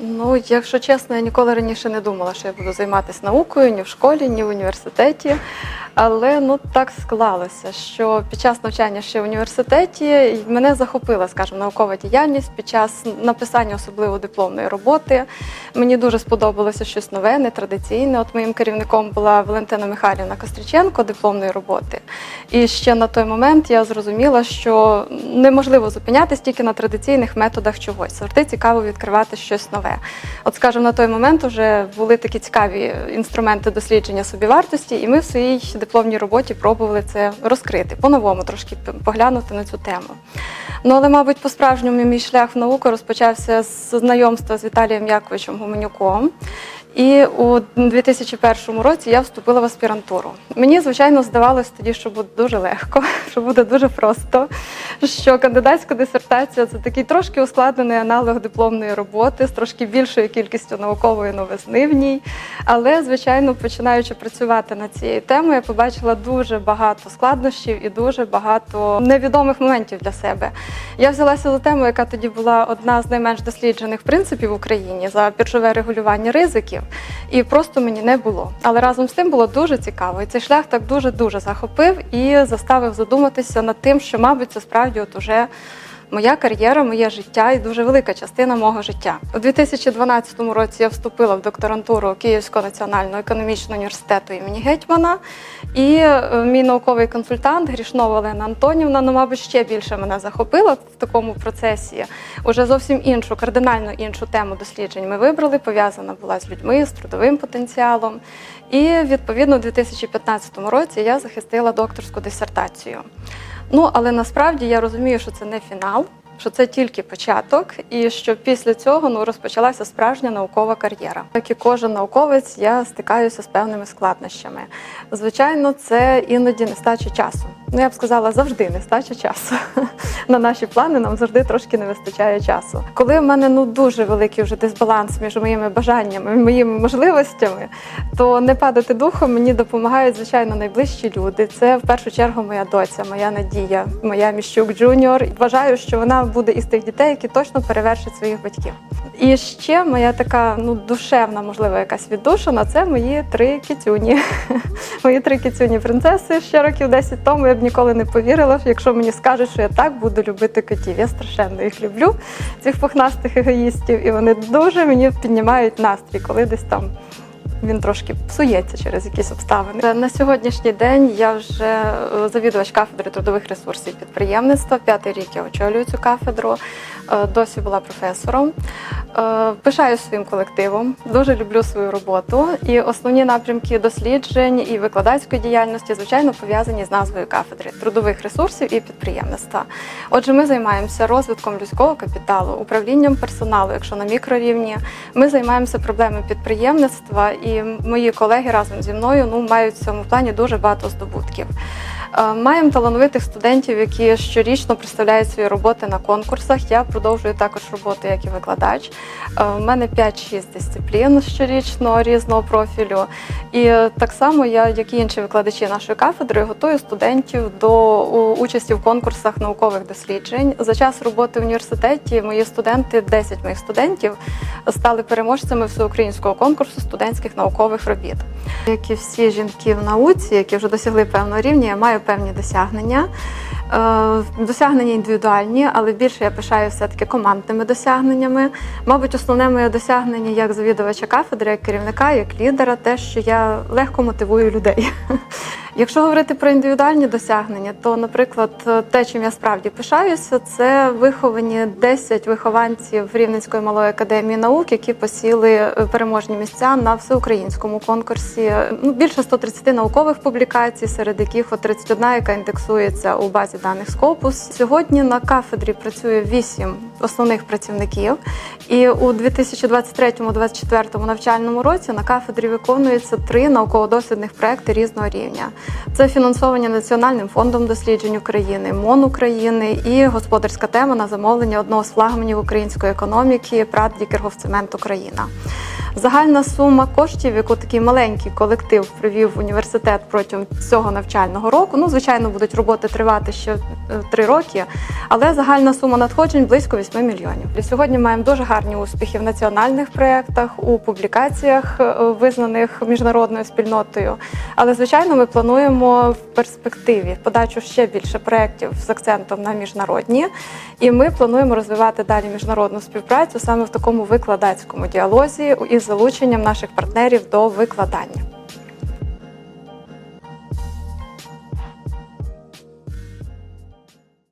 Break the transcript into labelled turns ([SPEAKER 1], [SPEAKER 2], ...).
[SPEAKER 1] Ну, якщо чесно, я ніколи раніше не думала, що я буду займатися наукою ні в школі, ні в університеті. Але ну так склалося, що під час навчання ще в університеті мене захопила, скажімо, наукова діяльність під час написання особливо дипломної роботи. Мені дуже сподобалося щось нове, нетрадиційне. От моїм керівником була Валентина Михайлівна Костріченко дипломної роботи. І ще на той момент я зрозуміла, що неможливо зупинятись тільки на традиційних методах чогось. Завжди цікаво відкривати щось нове. От, скажімо, на той момент вже були такі цікаві інструменти дослідження собівартості, і ми в своїй дипломній роботі пробували це розкрити, по-новому трошки поглянути на цю тему. Ну, але, мабуть, по-справжньому мій шлях в науку розпочався з знайомства з Віталієм Яковичем Гуменюком. І у 2001 році я вступила в аспірантуру. Мені, звичайно, здавалось тоді, що буде дуже легко, що буде дуже просто, що кандидатська дисертація це такий трошки ускладнений аналог дипломної роботи з трошки більшою кількістю наукової новизни в ній. Але, звичайно, починаючи працювати над цією темою, я побачила дуже багато складнощів і дуже багато невідомих моментів для себе. Я взялася за тему, яка тоді була одна з найменш досліджених принципів в Україні за біржове регулювання ризиків, і просто мені не було. Але разом з тим було дуже цікаво. І цей шлях так дуже дуже захопив і заставив задуматися над тим, що, мабуть, це справді от уже. Моя кар'єра, моє життя і дуже велика частина мого життя. У 2012 році я вступила в докторантуру Київського національного економічного університету імені Гетьмана. І е, мій науковий консультант Грішнова Олена Антонівна, ну, мабуть, ще більше мене захопила в такому процесі. Уже зовсім іншу, кардинально іншу тему досліджень ми вибрали. Пов'язана була з людьми, з трудовим потенціалом. І відповідно у 2015 році я захистила докторську дисертацію. Ну, але насправді я розумію, що це не фінал, що це тільки початок, і що після цього ну, розпочалася справжня наукова кар'єра. Як і кожен науковець, я стикаюся з певними складнощами. Звичайно, це іноді нестача часу. Ну, я б сказала, завжди нестача часу. На наші плани нам завжди трошки не вистачає часу. Коли в мене ну дуже великий вже дисбаланс між моїми бажаннями і моїми можливостями, то не падати духом мені допомагають, звичайно, найближчі люди. Це в першу чергу моя доця, моя надія, моя міщук Джуніор. Вважаю, що вона буде із тих дітей, які точно перевершать своїх батьків. І ще моя така ну душевна, можливо, якась віддушина це мої три кіцюні. Мої три кіцюні принцеси ще років 10 тому я б ніколи не повірила, якщо мені скажуть, що я так буду любити котів. Я страшенно їх люблю, цих пухнастих егоїстів, і вони дуже мені піднімають настрій, коли десь там. Він трошки псується через якісь обставини. На сьогоднішній день я вже е, завідувач кафедри трудових ресурсів підприємництва. П'ятий рік я очолюю цю кафедру. Е, Досі була професором. Е, Пишаюсь своїм колективом, дуже люблю свою роботу. І основні напрямки досліджень і викладацької діяльності, звичайно, пов'язані з назвою кафедри трудових ресурсів і підприємництва. Отже, ми займаємося розвитком людського капіталу, управлінням персоналу, якщо на мікрорівні. Ми займаємося проблемами підприємництва, мої колеги разом зі мною ну мають в цьому плані дуже багато здобутків. Е, Маємо талановитих студентів, які щорічно представляють свої роботи на конкурсах. Я продовжую також роботу як і викладач. Е, У мене 5-6 дисциплін щорічно різного профілю. І е, так само я, як і інші викладачі нашої кафедри, готую студентів до участі в конкурсах наукових досліджень. За час роботи в університеті мої студенти, 10 моїх студентів, стали переможцями всеукраїнського конкурсу студентських наукових робіт. Як і всі жінки в науці, які вже досягли певного рівня, я маю певні досягнення. Е, Досягнення індивідуальні, але більше я пишаю все-таки командними досягненнями. Мабуть, основне моє досягнення як завідувача кафедри, як керівника, як лідера, те, що я легко мотивую людей. Якщо говорити про індивідуальні досягнення, то, наприклад, те, чим я справді пишаюся, це виховані 10 вихованців Рівненської малої академії наук, які посіли е, переможні місця на всеукраїнському конкурсі. Ну, більше 130 наукових публікацій, серед яких от 31, яка індексується у базі даних Scopus. Сьогодні на кафедрі працює 8 основних працівників, і у 2023-2024 навчальному році на кафедрі виконується три науково-дослідних проекти різного рівня. Це фінансовані Національним фондом досліджень України, МОН України і господарська тема на замовлення одного з флагманів української економіки ПРАТ Дікергофцемент Україна. Загальна сума коштів, яку такий маленький колектив привів в університет протягом цього навчального року. Ну, звичайно, будуть роботи тривати ще е, три роки, але загальна сума надходжень близько 8 мільйонів. І Сьогодні маємо дуже гарні успіхи в національних проєктах, у публікаціях, е, визнаних міжнародною спільнотою. Але звичайно, ми плануємо в перспективі подачу ще більше проєктів з акцентом на міжнародні, і ми плануємо розвивати далі міжнародну співпрацю саме в такому викладацькому діалозі із залученням наших партнерів до викладання.